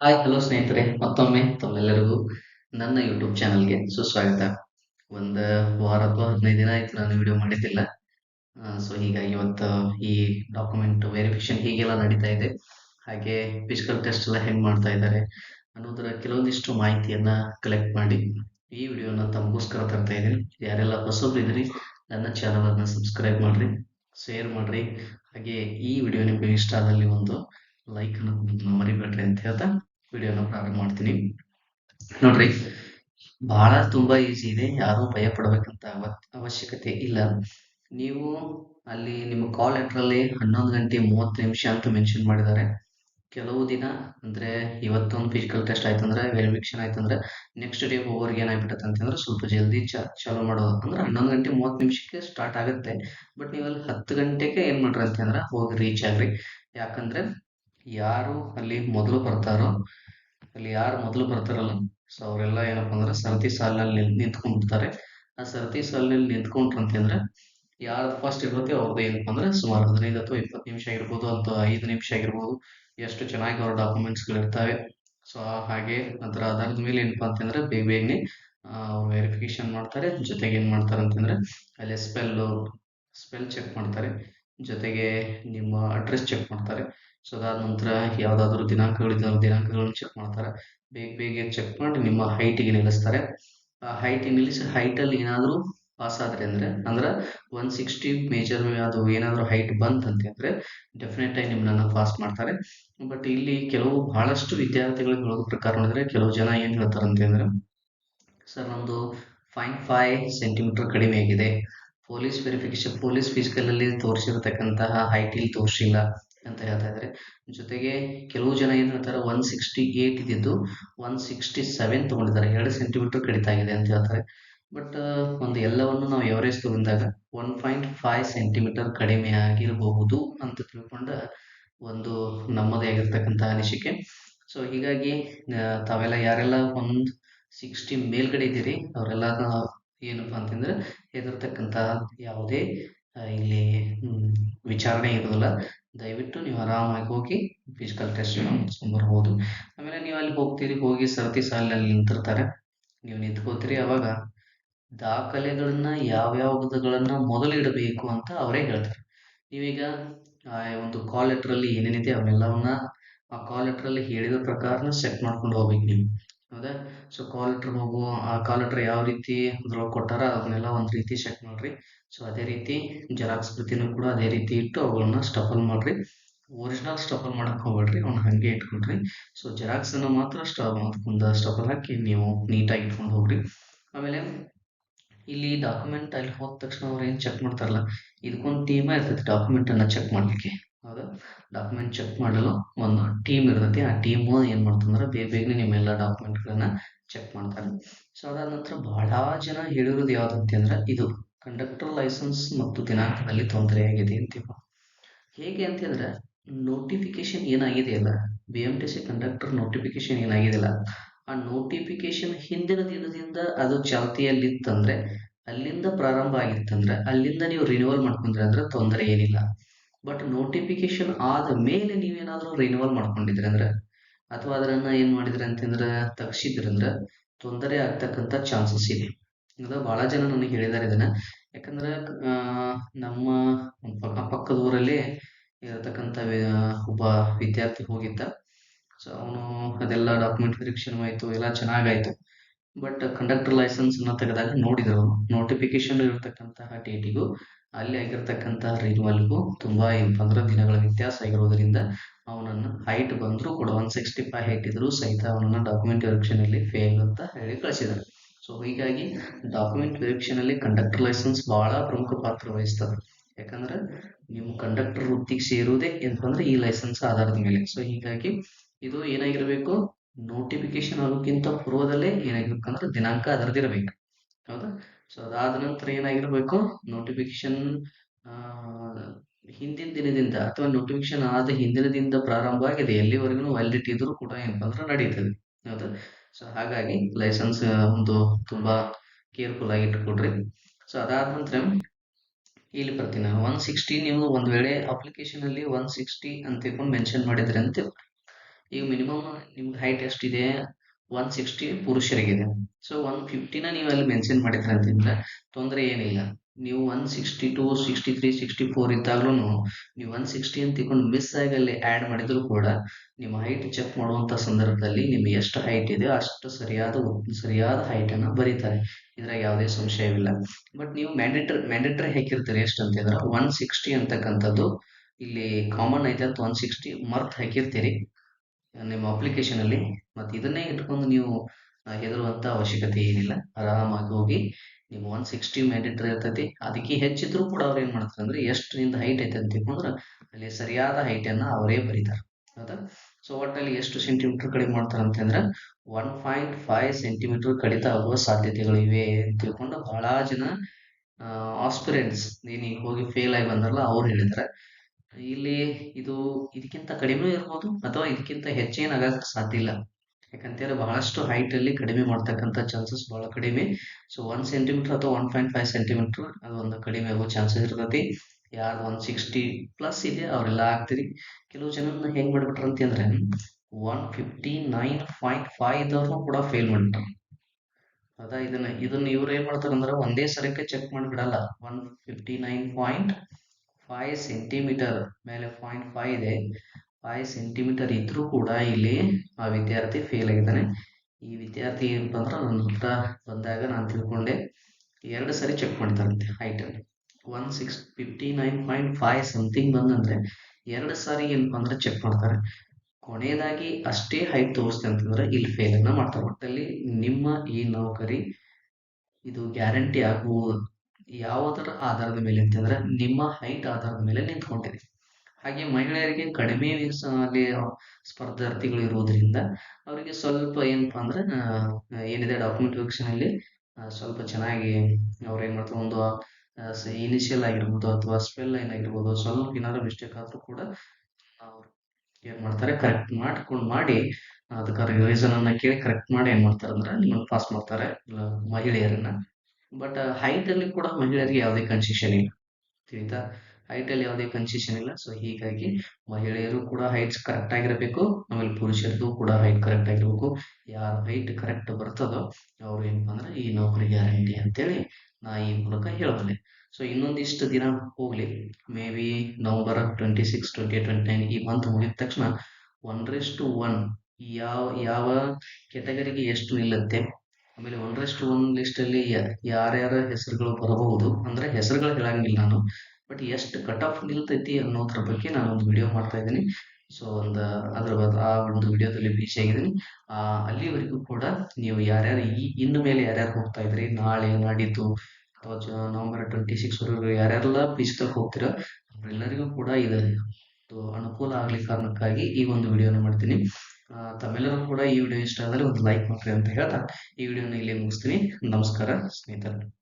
Hi hello ಸ್ನೇಹಿತರೆ. ಮತ್ತೊಮ್ಮೆ ತಮ್ಮೆಲ್ಲರಿಗೂ ನನ್ನ ಯೂಟ್ಯೂಬ್ ಚಾನಲ್ಗೆ ಸುಸ್ವಾಗತ. ಒಂದು ವಾರ ಅಥವಾ ಹದಿನೈದು ದಿನ ಆಯ್ತು ನಾನು ವಿಡಿಯೋ ಮಾಡಿದ್ದಿಲ್ಲ. ಸೊ ಹೀಗಾಗಿ ಇವತ್ತು ಈ ಡಾಕ್ಯುಮೆಂಟ್ ವೆರಿಫಿಕೇಶನ್ ಹೀಗೆಲ್ಲ ನಡೀತಾ ಇದೆ. ಹಾಗೆ ಫಿಸಿಕಲ್ ಟೆಸ್ಟ್ ಎಲ್ಲ ಹೆಂಗ್ ಮಾಡ್ತಾ ಇದ್ದಾರೆ ಅನ್ನೋದರ ಕೆಲವೊಂದಿಷ್ಟು ಮಾಹಿತಿಯನ್ನ ಕಲೆಕ್ಟ್ ಮಾಡಿ. ಈ ವಿಡಿಯೋನ ತಮಗೋಸ್ಕರ ತರ್ತಾ ಇದ್ದೀನಿ. ಯಾರೆಲ್ಲ ಹೊಸಬ್ರು ಇದ್ರಿ, ನನ್ನ ಚಾನಲ್ ಅನ್ನ ಸಬ್ಸ್ಕ್ರೈಬ್ ಮಾಡ್ರಿ ಶೇರ್ ಮಾಡ್ರಿ. ಹಾಗೆ ಈ ವಿಡಿಯೋ ನಿಮ್ಗೆ ಇಷ್ಟ ಆದಲ್ಲಿ ಒಂದು ಲೈಕ್ ಅನ್ನು ಮರಿಬೇಡ್ರಿ ಅಂತ ಹೇಳ್ತಾ ವಿಡಿಯೋನ ಪ್ರಾರಂಭ ಮಾಡ್ತೀನಿ. ನೋಡ್ರಿ ಬಹಳ ತುಂಬಾ ಈಸಿ ಇದೆ, ಯಾರು ಭಯ ಪಡಬೇಕಂತ ಅವ- ಅವಶ್ಯಕತೆ ಇಲ್ಲ. ನೀವು ಅಲ್ಲಿ ನಿಮ್ಮ ಕಾಲ್ ಲೆಟರ್ ಅಲ್ಲಿ ಹನ್ನೊಂದು ಗಂಟೆ ಮೂವತ್ತು ನಿಮಿಷ ಅಂತ ಮೆನ್ಷನ್ ಮಾಡಿದ್ದಾರೆ. ಕೆಲವು ದಿನ, ಅಂದ್ರೆ ಇವತ್ತೊಂದು ಫಿಸಿಕಲ್ ಟೆಸ್ಟ್ ಆಯ್ತಂದ್ರೆ ವೆರಿಫಿಕೇಶನ್ ಆಯ್ತಂದ್ರೆ ನೆಕ್ಸ್ಟ್ ಡೇ ಹೋಗೋರ್ಗೆ ಏನಾಗ್ಬಿಟ್ಟತ್ತೆ ಅಂತಂದ್ರೆ ಸ್ವಲ್ಪ ಜಲ್ದಿ ಚ, ಚಾಲೂ ಮಾಡೋದು. ಅಂದ್ರೆ ಹನ್ನೊಂದು ಗಂಟೆ ಮೂವತ್ತು ನಿಮಿಷಕ್ಕೆ ಸ್ಟಾರ್ಟ್ ಆಗುತ್ತೆ. ಬಟ್ ನೀವು ಅಲ್ಲಿ ಹತ್ತು ಗಂಟೆಗೆ ಏನ್ ಮಾಡ್ರಿ ಅಂತಂದ್ರೆ ಹೋಗಿ ರೀಚ್ ಆಗ್ರಿ. ಯಾಕಂದ್ರೆ ಯಾರು ಅಲ್ಲಿ ಮೊದಲು ಬರ್ತಾರೋ ಅಲ್ಲಿ ಯಾರು ಮೊದಲು ಬರ್ತಾರಲ್ಲ ಸೊ ಅವರೆಲ್ಲ ಏನಪ್ಪ ಅಂದ್ರೆ ಸರತಿ ಸಾಲಿನಲ್ಲಿ ನಿಂತ್ಕೊಂಡ್ಬಿಡ್ತಾರೆ. ಆ ಸರತಿ ಸಾಲಿನಲ್ಲಿ ನಿಂತ್ಕೊಂಡ್ರು ಅಂತಂದ್ರೆ ಯಾರು ಫಸ್ಟ್ ಇರುತ್ತೆ ಅವ್ರದ್ದು ಏನಪ್ಪ ಅಂದ್ರೆ ಸುಮಾರು ಹದಿನೈದು ಅಥವಾ ಇಪ್ಪತ್ತು ನಿಮಿಷ ಆಗಿರ್ಬೋದು ಅಥವಾ ಐದು ನಿಮಿಷ ಆಗಿರ್ಬೋದು ಎಷ್ಟು ಚೆನ್ನಾಗಿ ಅವ್ರ ಡಾಕ್ಯುಮೆಂಟ್ಸ್ಗಳು ಇರ್ತವೆ. ಸೊ ಹಾಗೆ ಅದರ ಆಧಾರದ ಮೇಲೆ ಏನಪ್ಪಾ ಅಂತಂದ್ರೆ ಬೇಗ ಬೇಗನೆ ಅವ್ರು ವೆರಿಫಿಕೇಶನ್ ಮಾಡ್ತಾರೆ. ಜೊತೆಗೆ ಏನ್ ಮಾಡ್ತಾರೆ ಅಂತಂದ್ರೆ ಅಲ್ಲಿ ಸ್ಪೆಲ್ ಸ್ಪೆಲ್ ಚೆಕ್ ಮಾಡ್ತಾರೆ. ಜೊತೆಗೆ ನಿಮ್ಮ ಅಡ್ರೆಸ್ ಚೆಕ್ ಮಾಡ್ತಾರೆ. ಸೊ ಅದಾದ ನಂತರ ಯಾವುದಾದ್ರೂ ದಿನಾಂಕಗಳಿದ್ದಾವೆ ದಿನಾಂಕಗಳನ್ನು ಚೆಕ್ ಮಾಡ್ತಾರೆ. ಬೇಗ ಬೇಗ ಚೆಕ್ ಮಾಡಿ ನಿಮ್ಮ ಹೈಟಿಗೆ ನಿಲ್ಲಿಸ್ತಾರೆ. ಆ ಹೈಟ್ ನಿಲ್ಲಿಸಿ ಹೈಟಲ್ಲಿ ಏನಾದರೂ ಪಾಸ್ ಆದ್ರೆ ಅಂದ್ರೆ ಅಂದ್ರೆ ಒನ್ ಸಿಕ್ಸ್ಟಿ ಮೇಜರ್ ಅದು ಏನಾದರೂ ಹೈಟ್ ಬಂತಂತೆ ಡೆಫಿನೆಟ್ ಆಗಿ ನಿಮ್ಮನ್ನ ಪಾಸ್ ಮಾಡ್ತಾರೆ. ಬಟ್ ಇಲ್ಲಿ ಕೆಲವು ಬಹಳಷ್ಟು ವಿದ್ಯಾರ್ಥಿಗಳಿಗೆ ಹೇಳೋದು ಪ್ರಕಾರ ನೋಡಿದ್ರೆ ಕೆಲವು ಜನ ಏನು ಹೇಳ್ತಾರೆ ಅಂತಂದ್ರೆ ಸರ್ ನಮ್ಮದು ಫೈವ್ ಫೈವ್ ಸೆಂಟಿಮೀಟರ್ ಕಡಿಮೆ ಆಗಿದೆ. ಪೊಲೀಸ್ ವೆರಿಫಿಕೇಶನ್ ಪೊಲೀಸ್ ಫಿಸಿಕಲ್ ಅಲ್ಲಿ ತೋರಿಸಿರತಕ್ಕಂತಹ ಹೈಟ್ ಇಲ್ಲಿ ತೋರಿಸಿಲ್ಲ. ಅಂತ ಹೇಳ್ತಾ ಇದ್ದಾರೆ. ಜೊತೆಗೆ ಕೆಲವು ಜನ ಏನ್ ಹೇಳ್ತಾರೆ ಒನ್ ಸಿಕ್ಸ್ಟಿ ಏಟ್ ಇದ್ದಿದ್ದು ಒನ್ ಸಿಕ್ಸ್ಟಿ ಸೆವೆನ್ ತಗೊಂಡಿದ್ದಾರೆ. ಎರಡು ಸೆಂಟಿಮೀಟರ್ ಕಡಿತ ಆಗಿದೆ ಅಂತ ಹೇಳ್ತಾರೆ. ಬಟ್ ಒಂದು ಎಲ್ಲವನ್ನು ನಾವು ಎವರೇಜ್ ತಗೊಂಡಾಗ ಒನ್ ಪಾಯಿಂಟ್ ಫೈವ್ ಸೆಂಟಿಮೀಟರ್ ಕಡಿಮೆ ಆಗಿರಬಹುದು ಅಂತ ತಿಳ್ಕೊಂಡ ಒಂದು ನಮ್ಮದೇ ಆಗಿರ್ತಕ್ಕಂಥ ಅನಿಸಿಕೆ. ಸೊ ಹೀಗಾಗಿ ತಾವೆಲ್ಲ ಯಾರೆಲ್ಲ ಒಂದು ಸಿಕ್ಸ್ಟಿ ಮೇಲ್ಗಡೆ ಇದ್ದೀರಿ, ಅವರೆಲ್ಲ ಏನಪ್ಪಾ ಅಂತಂದ್ರೆ ಹೆದರ್ತಕ್ಕಂತಹ ಯಾವುದೇ ಇಲ್ಲಿ ವಿಚಾರಣೆ ಇರೋದಿಲ್ಲ ದಯವಿಟ್ಟು ನೀವು ಆರಾಮಾಗಿ ಹೋಗಿ ಫಿಸಿಕಲ್ ಟೆಸ್ಟ್ ಬರ್ಬೋದು ಆಮೇಲೆ ನೀವು ಅಲ್ಲಿ ಹೋಗ್ತೀರಿ, ಹೋಗಿ ಸರತಿ ಸಾಲಿನಲ್ಲಿ ನಿಂತಿರ್ತಾರೆ. ನೀವು ನಿಂತ್ಕೋತೀರಿ, ಅವಾಗ ದಾಖಲೆಗಳನ್ನ ಮೊದಲು ಇಡಬೇಕು ಅಂತ ಅವರೇ ಹೇಳ್ತಾರೆ. ನೀವೀಗ ಒಂದು ಕಾಲ್ ಲೆಟರ್ ಅಲ್ಲಿ ಏನೇನಿದೆ ಅವನ್ನೆಲ್ಲವನ್ನ ಆ ಕಾಲ್ ಲೆಟರ್ ಅಲ್ಲಿ ಹೇಳಿದ ಪ್ರಕಾರನ ಸೆಟ್ ಮಾಡ್ಕೊಂಡು ಹೋಗ್ಬೇಕು ನೀವು. ಹೌದಾ? ಸೊ ಕಾಲ್ ಲೆಟರ್ ಹೋಗು ಆ ಕಾಲ್ ಲೆಟರ್ ಯಾವ ರೀತಿ ಅದ್ರೊಳಗೆ ಕೊಟ್ಟಾರ ಅದನ್ನೆಲ್ಲ ಒಂದು ರೀತಿ ಸೆಟ್ ಮಾಡ್ರಿ. ಸೊ ಅದೇ ರೀತಿ ಜೆರಾಕ್ಸ್ ಪ್ರತಿನೂ ಕೂಡ ಅದೇ ರೀತಿ ಇಟ್ಟು ಅವುಗಳನ್ನ ಸ್ಟಫಲ್ ಮಾಡ್ರಿ. ಒರಿಜಿನಲ್ ಸ್ಟಫಲ್ ಮಾಡಕ್ ಹೋಗ್ಬೇಡ್ರಿ, ಅವ್ನ ಹಂಗೆ ಇಟ್ಕೊಳ್ರಿ. ಸೊ ಜೆರಾಕ್ಸ್ ಅನ್ನ ಮಾತ್ರ ಒಂದು ಸ್ಟಫಲ್ ಹಾಕಿ ನೀವು ನೀಟಾಗಿ ಇಟ್ಕೊಂಡು ಹೋಗ್ರಿ. ಆಮೇಲೆ ಇಲ್ಲಿ ಡಾಕ್ಯುಮೆಂಟ್ ಅಲ್ಲಿ ಹೋದ ತಕ್ಷಣ ಅವ್ರು ಏನ್ ಚೆಕ್ ಮಾಡ್ತಾರಲ್ಲ, ಇದಕ್ಕೊಂದು ಟೀಮ್ ಇರ್ತೈತಿ ಡಾಕ್ಯುಮೆಂಟ್ ಅನ್ನ ಚೆಕ್ ಮಾಡ್ಲಿಕ್ಕೆ. ಹೌದಾ? ಡಾಕ್ಯುಮೆಂಟ್ ಚೆಕ್ ಮಾಡಲು ಒಂದು ಟೀಮ್ ಇರ್ತೈತಿ. ಆ ಟೀಮ್ ಏನ್ ಮಾಡ್ತಂದ್ರೆ ಬೇಗ ಬೇಗನೆ ನಿಮ್ಮೆಲ್ಲ ಡಾಕ್ಯುಮೆಂಟ್ ಗಳನ್ನ ಚೆಕ್ ಮಾಡ್ತಾರೆ. ಸೊ ಅದಾದ ನಂತರ ಬಹಳ ಜನ ಹೇಳಿರೋದು ಯಾವ್ದಂತ ಅಂದ್ರೆ ಇದು. ಕಂಡಕ್ಟರ್ ಲೈಸೆನ್ಸ್ ಮತ್ತು ದಿನಾಂಕದಲ್ಲಿ ತೊಂದರೆಯಾಗಿದೆ ಅಂತೀವ? ಹೇಗೆ ಅಂತಂದ್ರೆ ನೋಟಿಫಿಕೇಶನ್ ಏನಾಗಿದೆ ಅಲ್ಲ? B M T C conductor notification ಏನಾಗಿದೆಯಲ್ಲ ಆ ನೋಟಿಫಿಕೇಶನ್ ಹಿಂದಿನ ದಿನದಿಂದ ಅದು ಚಾಲ್ತಿಯಲ್ಲಿತ್ತಂದ್ರೆ, ಅಲ್ಲಿಂದ ಪ್ರಾರಂಭ ಆಗಿತ್ತಂದ್ರೆ, ಅಲ್ಲಿಂದ ನೀವು ರಿನ್ಯೂವಲ್ ಮಾಡ್ಕೊಂಡ್ರೆ ಅಂದ್ರೆ ತೊಂದರೆ ಏನಿಲ್ಲ. ಬಟ್ ನೋಟಿಫಿಕೇಶನ್ ಆದ ಮೇಲೆ ನೀವೇನಾದರೂ ರಿನ್ಯೂವಲ್ ಮಾಡ್ಕೊಂಡಿದ್ರೆ ಅಂದ್ರೆ, ಅಥವಾ ಅದರನ್ನ ಏನ್ ಮಾಡಿದ್ರಿ ಅಂತಂದ್ರೆ ತಗ್ಸಿದ್ರಂದ್ರೆ ತೊಂದರೆ ಆಗ್ತಕ್ಕಂಥ ಚಾನ್ಸಸ್ ಇದೆ. ಇದು ಬಹಳ ಜನ ನನಗೆ ಹೇಳಿದ್ದಾರೆ ಇದನ್ನ. ಯಾಕಂದ್ರೆ ಆ, ನಮ್ಮ ಪಕ್ಕ ಪಕ್ಕದ ಊರಲ್ಲಿ ಇರತಕ್ಕಂಥ ಒಬ್ಬ ವಿದ್ಯಾರ್ಥಿ ಹೋಗಿದ್ದ. ಸೊ ಅವನು ಅದೆಲ್ಲ ಡಾಕ್ಯುಮೆಂಟ್ ವೆರಿಫಿಕೇಶನ್ ಆಯ್ತು ಎಲ್ಲ ಚೆನ್ನಾಗಾಯ್ತು. ಬಟ್ ಕಂಡಕ್ಟರ್ ಲೈಸೆನ್ಸ್ ಅನ್ನ ತೆಗೆದಾಗ ನೋಡಿದ್ರು ನೋಟಿಫಿಕೇಶನ್ ಇರತಕ್ಕಂತಹ ಡೇಟಿಗೂ ಅಲ್ಲಿ ಆಗಿರ್ತಕ್ಕಂತಹ ರಿನ್ಯೂವಲ್ಗೂ ತುಂಬಾ ಅಂದ್ರೆ ದಿನಗಳ ವ್ಯತ್ಯಾಸ ಆಗಿರೋದ್ರಿಂದ ಅವನನ್ನ ಹೈಟ್ ಬಂದ್ರು ಕೂಡ ಒನ್ ಸಿಕ್ಸ್ಟಿ ಫೈವ್ ಹೈಟ್ ಇದ್ರು ಸಹಿತ ಅವನನ್ನ ಡಾಕ್ಯುಮೆಂಟ್ ಅಲ್ಲಿ ಫೇಲ್ ಅಂತ ಹೇಳಿ ಕಳಿಸಿದ್ದಾರೆ ಸೊ ಹೀಗಾಗಿ ಡಾಕ್ಯುಮೆಂಟ್ ವೆರಿಫಿಕೇಶನ್ ಅಲ್ಲಿ ಕಂಡಕ್ಟರ್ ಲೈಸೆನ್ಸ್ ಬಹಳ ಪ್ರಮುಖ ಪಾತ್ರ ವಹಿಸ್ತದೆ. ಯಾಕಂದ್ರೆ, ನಿಮ್ಮ ಕಂಡಕ್ಟರ್ ವೃತ್ತಿಗೆ ಸೇರುವುದೇ ಅಂದ್ರೆ ಈ ಲೈಸೆನ್ಸ್ ಆಧಾರದ ಮೇಲೆ. ಸೊ ಹೀಗಾಗಿ, ಇದು ಏನಾಗಿರಬೇಕು? ನೋಟಿಫಿಕೇಶನ್ ಆಗೋಕ್ಕಿಂತ ಪೂರ್ವದಲ್ಲೇ ಏನಾಗಿರ್ಬೇಕು ಅಂದ್ರೆ ದಿನಾಂಕ ಅದರದಿರಬೇಕು ಹೌದಾ? ಸೊ ಅದಾದ ನಂತರ ಏನಾಗಿರ್ಬೇಕು? ನೋಟಿಫಿಕೇಶನ್ ಹಿಂದಿನ ದಿನದಿಂದ ಅಥವಾ ನೋಟಿಫಿಕೇಶನ್ ಆದ ಹಿಂದಿನ ದಿನದಿಂದ ಪ್ರಾರಂಭ ಆಗಿದೆ. ಎಲ್ಲಿವರೆಗೂ ವ್ಯಾಲಿಡಿಟಿ ಇದ್ರೂ ಕೂಡ ಏನಪ್ಪ ಅಂದ್ರೆ ನಡೀತದೆ. ಹೌದಾ? ಸೊ ಹಾಗಾಗಿ ಲೈಸೆನ್ಸ್ ಒಂದು ತುಂಬಾ ಕೇರ್ಫುಲ್ ಆಗಿ ಇಟ್ಕೊಡ್ರಿ ಸೊ ಅದಾದ ನಂತರ ಇಲ್ಲಿ ಬರ್ತೀನಿ ನಾನು. ಒನ್ ಸಿಕ್ಸ್ಟಿ ನೀವು ಒಂದ್ ವೇಳೆ ಅಪ್ಲಿಕೇಶನ್ ಅಲ್ಲಿ ಒನ್ ಸಿಕ್ಸ್ಟಿ ಅಂತ ತಿಳ್ಕೊಂಡು ಮೆನ್ಷನ್ ಮಾಡಿದ್ರೆ ಅಂತ. ಈಗ ಮಿನಿಮಮ್ ನಿಮ್ಗೆ ಹೈಟ್ ಎಷ್ಟಿದೆ ಒನ್ ಸಿಕ್ಸ್ಟಿ ಪುರುಷರಿಗಿದೆ. ಸೊ ಒನ್ ಫಿಫ್ಟಿನ ನೀವು ಅಲ್ಲಿ ಮೆನ್ಷನ್ ಮಾಡಿದ್ರೆ ಅಂತಂದ್ರೆ ತೊಂದರೆ ಏನಿಲ್ಲ. ನೀವು one sixty two sixty three sixty four ಇದ್ದಾಗ್ಲೂ ನೀವು ಒನ್ ಸಿಕ್ಸ್ಟಿ ಅಂತ ತಿಳ್ಕೊಂಡು ಮಿಸ್ ಆಗಿ ಅಲ್ಲಿ ಆ್ಯಡ್ ಮಾಡಿದರೂ ಕೂಡ ನಿಮ್ಮ ಹೈಟ್ ಚೆಕ್ ಮಾಡುವಂಥ ಸಂದರ್ಭದಲ್ಲಿ ನಿಮ್ಗೆ ಎಷ್ಟು ಹೈಟ್ ಇದೆ ಅಷ್ಟು ಸರಿಯಾದ ಸರಿಯಾದ ಹೈಟನ್ನು ಬರೀತಾರೆ. ಇದ್ರಾಗ ಯಾವುದೇ ಸಂಶಯವಿಲ್ಲ. ಬಟ್ ನೀವು ಮ್ಯಾಂಡೇಟರಿ ಮ್ಯಾಂಡೇಟರಿ ಹಾಕಿರ್ತೀರಿ ಎಷ್ಟು ಅಂತಂದ್ರೆ ಒನ್ ಸಿಕ್ಸ್ಟಿ ಅಂತಕ್ಕಂಥದ್ದು ಇಲ್ಲಿ ಕಾಮನ್ ಐತೆ ಅಂತ ಒನ್ ಸಿಕ್ಸ್ಟಿ ಮರ್ತ್ ಹಾಕಿರ್ತೀರಿ ನಿಮ್ಮ ಅಪ್ಲಿಕೇಶನಲ್ಲಿ ಮತ್ತೆ ಇದನ್ನೇ ಇಟ್ಕೊಂಡು ನೀವು ಆ, ಹೆದರುವಂತ ಅವಶ್ಯಕತೆ ಏನಿಲ್ಲ. ಆರಾಮಾಗಿ ಹೋಗಿ ನಿಮ್ಗೆ ಒನ್ ಸಿಕ್ಸ್ಟಿ ಮ್ಯಾಂಡೇಟರಿ ಇರ್ತೈತಿ. ಅದಕ್ಕೆ ಹೆಚ್ಚಿದ್ರು ಕೂಡ ಅವ್ರು ಏನ್ ಮಾಡ್ತಾರೆ ಅಂದ್ರೆ ಎಷ್ಟು ನಿಂದ ಹೈಟ್ ಐತೆ ಅಂತ ತಿಳ್ಕೊಂಡ್ರೆ ಅಲ್ಲಿ ಸರಿಯಾದ ಹೈಟ್ ಅನ್ನ ಅವರೇ ಬರೀತಾರೆ. ಹೌದಾ? ಸೊ ಒಟ್ಟಲ್ಲಿ ಎಷ್ಟು ಸೆಂಟಿಮೀಟರ್ ಕಡಿಮೆ ಮಾಡ್ತಾರೆ ಅಂತಂದ್ರೆ ಒನ್ ಪಾಯಿಂಟ್ ಫೈವ್ ಸೆಂಟಿಮೀಟರ್ ಕಡಿತ ಆಗುವ ಸಾಧ್ಯತೆಗಳು ಇವೆ ಅಂತ ತಿಳ್ಕೊಂಡು ಬಹಳ ಜನ ಆಸ್ಪಿರೆಂಟ್ಸ್ ನೀನೀಗ ಹೋಗಿ ಫೇಲ್ ಆಗಿ ಬಂದಾರಲ್ಲ ಅವ್ರು ಹೇಳಿದ್ದಾರೆ ಇಲ್ಲಿ ಇದು ಇದಕ್ಕಿಂತ ಕಡಿಮೆ ಇರ್ಬೋದು ಅಥವಾ ಇದಕ್ಕಿಂತ ಹೆಚ್ಚೇನಾಗ ಸಾಧ್ಯ ಇಲ್ಲ. ಯಾಕಂತೇಳಿ ಬಹಳಷ್ಟು ಹೈಟ್ ಅಲ್ಲಿ ಕಡಿಮೆ ಮಾಡ್ತಕ್ಕಂಥ ಚಾನ್ಸಸ್ ಬಹಳ ಕಡಿಮೆ. ಸೊ ಒನ್ ಸೆಂಟಿಮೀಟರ್ ಅಥವಾ ಒನ್ ಪಾಯಿಂಟ್ ಫೈವ್ ಸೆಂಟಿಮೀಟರ್ ಅದು ಒಂದು ಕಡಿಮೆ ಆಗೋ ಚಾನ್ಸಸ್ ಇರ್ತೈತಿ. ಯಾರು ಒನ್ ಸಿಕ್ಸ್ಟಿ ಪ್ಲಸ್ ಇದೆ, ಅವರೆಲ್ಲ ಆಗ್ತೀರಿ ಕೆಲವು ಜನ ಹೆಂಗ್ ಮಾಡ್ಬಿಟ್ರ ಅಂತಂದ್ರೆ one fifty nine point five ಇದ್ದವ್ರನ್ನೂ ಕೂಡ ಫೇಲ್ ಮಾಡ್ಬಿಟ್ರು. ಅದ ಇದನ್ನ ಇದನ್ನ ಇವ್ರು ಏನ್ ಮಾಡ್ತಾರೆ ಅಂದ್ರೆ ಒಂದೇ ಸರಕ್ಕೆ check ಮಾಡ್ಬಿಡಲ್ಲ one fifty nine point five centimetre ಮೇಲೆ ಪಾಯಿಂಟ್ ಫೈವ್ ಇದೆ. ಫೈವ್ ಸೆಂಟಿಮೀಟರ್ ಇದ್ರೂ ಕೂಡ ಇಲ್ಲಿ ಆ ವಿದ್ಯಾರ್ಥಿ ಫೇಲ್ ಆಗಿದ್ದಾನೆ. ಈ ವಿದ್ಯಾರ್ಥಿ ಏನಪ್ಪ ಅಂದ್ರೆ ನನ್ನ ಹತ್ರ ಬಂದಾಗ ನಾನು ತಿಳ್ಕೊಂಡೆ. ಎರಡು ಸರಿ ಚೆಕ್ ಮಾಡ್ತಾರಂತೆ ಹೈಟ್ ಅಲ್ಲಿ. One six fifty nine point five something ಬಂದಂದ್ರೆ ಎರಡು ಸಾರಿ ಏನಪ್ಪ ಅಂದ್ರೆ ಚೆಕ್ ಮಾಡ್ತಾರೆ. ಕೊನೆಯದಾಗಿ ಅಷ್ಟೇ ಹೈಟ್ ತೋರಿಸ್ತೆ ಅಂತಂದ್ರೆ ಇಲ್ಲಿ ಫೇಲ್ ಅನ್ನ ಮಾಡ್ತಾರೆ. ಒಟ್ಟಲ್ಲಿ ನಿಮ್ಮ ಈ ನೌಕರಿ ಇದು ಗ್ಯಾರಂಟಿ ಆಗುವ ಯಾವುದರ ಆಧಾರದ ಮೇಲೆ ಅಂತಂದ್ರೆ ನಿಮ್ಮ ಹೈಟ್ ಆಧಾರದ ಮೇಲೆ ನಿಂತ್ಕೊಂಡಿದೆ. ಹಾಗೆ ಮಹಿಳೆಯರಿಗೆ ಕಡಿಮೆ ಅಲ್ಲಿ ಸ್ಪರ್ಧಾರ್ಥಿಗಳು ಇರೋದ್ರಿಂದ ಅವರಿಗೆ ಸ್ವಲ್ಪ ಏನಪ್ಪಾ ಅಂದ್ರೆ ಏನಿದೆ ಡಾಕ್ಯುಮೆಂಟ್ ಅಲ್ಲಿ ಸ್ವಲ್ಪ ಚೆನ್ನಾಗಿ ಅವ್ರು ಏನ್ ಮಾಡ್ತಾರೆ, ಒಂದು ಇನಿಷಿಯಲ್ ಆಗಿರ್ಬೋದು ಅಥವಾ ಸ್ಪೆಲ್ ಲೈನ್ ಆಗಿರ್ಬೋದು, ಸ್ವಲ್ಪ ಏನಾದ್ರು ಮಿಸ್ಟೇಕ್ ಆದ್ರೂ ಕೂಡ ಅವ್ರು ಏನ್ ಮಾಡ್ತಾರೆ ಕರೆಕ್ಟ್ ಮಾಡ್ಕೊಂಡು ಮಾಡಿ ಅದಕ್ಕೆ ಅನ್ನ ಕೇಳಿ ಕರೆಕ್ಟ್ ಮಾಡಿ ಏನ್ ಮಾಡ್ತಾರೆ ಅಂದ್ರೆ ನಿಮ್ಮನ್ನ ಪಾಸ್ ಮಾಡ್ತಾರೆ ಮಹಿಳೆಯರನ್ನ. ಬಟ್ ಹೈಟ್ ಅಲ್ಲಿ ಕೂಡ ಮಹಿಳೆಯರಿಗೆ ಯಾವುದೇ ಕನ್ಸೆಷನ್ ಇಲ್ಲ. ತಿಳಿತಾ? ಹೈಟ್ ಅಲ್ಲಿ ಯಾವುದೇ ಕನ್ಸೆಷನ್ ಇಲ್ಲ. ಸೊ ಹೀಗಾಗಿ ಮಹಿಳೆಯರು ಕೂಡ ಹೈಟ್ಸ್ ಕರೆಕ್ಟ್ ಆಗಿರಬೇಕು. ಆಮೇಲೆ ಪುರುಷರದ್ದು ಕೂಡ ಹೈಟ್ ಕರೆಕ್ಟ್ ಆಗಿರಬೇಕು. ಯಾರ ಹೈಟ್ ಕರೆಕ್ಟ್ ಬರ್ತದೋ ಅವ್ರು ಏನಪ್ಪ ಅಂದ್ರೆ ಈ ನೌಕರಿ ಗ್ಯಾರಂಟಿ ಅಂತೇಳಿ ನಾ ಈ ಮೂಲಕ ಹೇಳಬಲ್ಲೆ ಸೊ ಇನ್ನೊಂದಿಷ್ಟು ದಿನ ಹೋಗ್ಲಿ. Maybe November twenty six twenty twenty nine ಈ ಮಂತ್ ಮುಗಿದ ತಕ್ಷಣ ಒನ್ ಟು ಒನ್ ಯಾವ ಯಾವ ಕೆಟಗರಿಗೆ ಎಷ್ಟು ನಿಲ್ಲುತ್ತೆ? ಆಮೇಲೆ ಒನ್ ರೆಸ್ಟ್ ಒನ್ ಲಿಸ್ಟ್ ಅಲ್ಲಿ ಯ- ಯಾರ್ಯಾರ ಹೆಸರುಗಳು ಬರಬಹುದು? ಅಂದ್ರೆ ಹೆಸರುಗಳು ಹೇಳಂಗಿಲ್ಲ ನಾನು. ಬಟ್ ಎಷ್ಟು ಕಟ್ ಆಫ್ ನಿಲ್ತೈತಿ ಅನ್ನೋದ್ರ ಬಗ್ಗೆ ನಾನು ಒಂದು ವಿಡಿಯೋ ಮಾಡ್ತಾ ಇದ್ದೀನಿ. ಸೊ ಒಂದು ಅದ್ರ ಆ ಒಂದು ವಿಡಿಯೋದಲ್ಲಿ ಬೀಚ್ ಆಗಿದ್ದೀನಿ. ಅಲ್ಲಿವರೆಗೂ ಕೂಡ ನೀವು ಯಾರ್ಯಾರು ಈ, ಇನ್ನು ಮೇಲೆ ಯಾರ್ಯಾರು ಹೋಗ್ತಾ ಇದ್ರಿ, ನಾಳೆ, ನಾಡಿದ್ದು ಅಥವಾ ಜ- ನವೆಂಬರ್ ಟ್ವೆಂಟಿ ಸಿಕ್ಸ್ ವರೆಗೂ ಯಾರ್ಯಾರೆಲ್ಲ ಬೀಚ್ದಾಗ ಹೋಗ್ತೀರಾ ಅವರೆಲ್ಲರಿಗೂ ಕೂಡ ಇದು ಅನುಕೂಲ ಆಗಲಿ ಕಾರಣಕ್ಕಾಗಿ ಈ ಒಂದು ವಿಡಿಯೋನ ಮಾಡ್ತೀನಿ. ತಮ್ಮೆಲ್ಲರೂ ಕೂಡ ಈ ವಿಡಿಯೋ ಇಷ್ಟ ಆದರೆ ಒಂದು ಲೈಕ್ ಮಾಡ್ರಿ ಅಂತ ಹೇಳ್ತಾ ಈ ವಿಡಿಯೋನ ಇಲ್ಲಿ ಮುಗಿಸ್ತೀನಿ. ನಮಸ್ಕಾರ ಸ್ನೇಹಿತರೆ.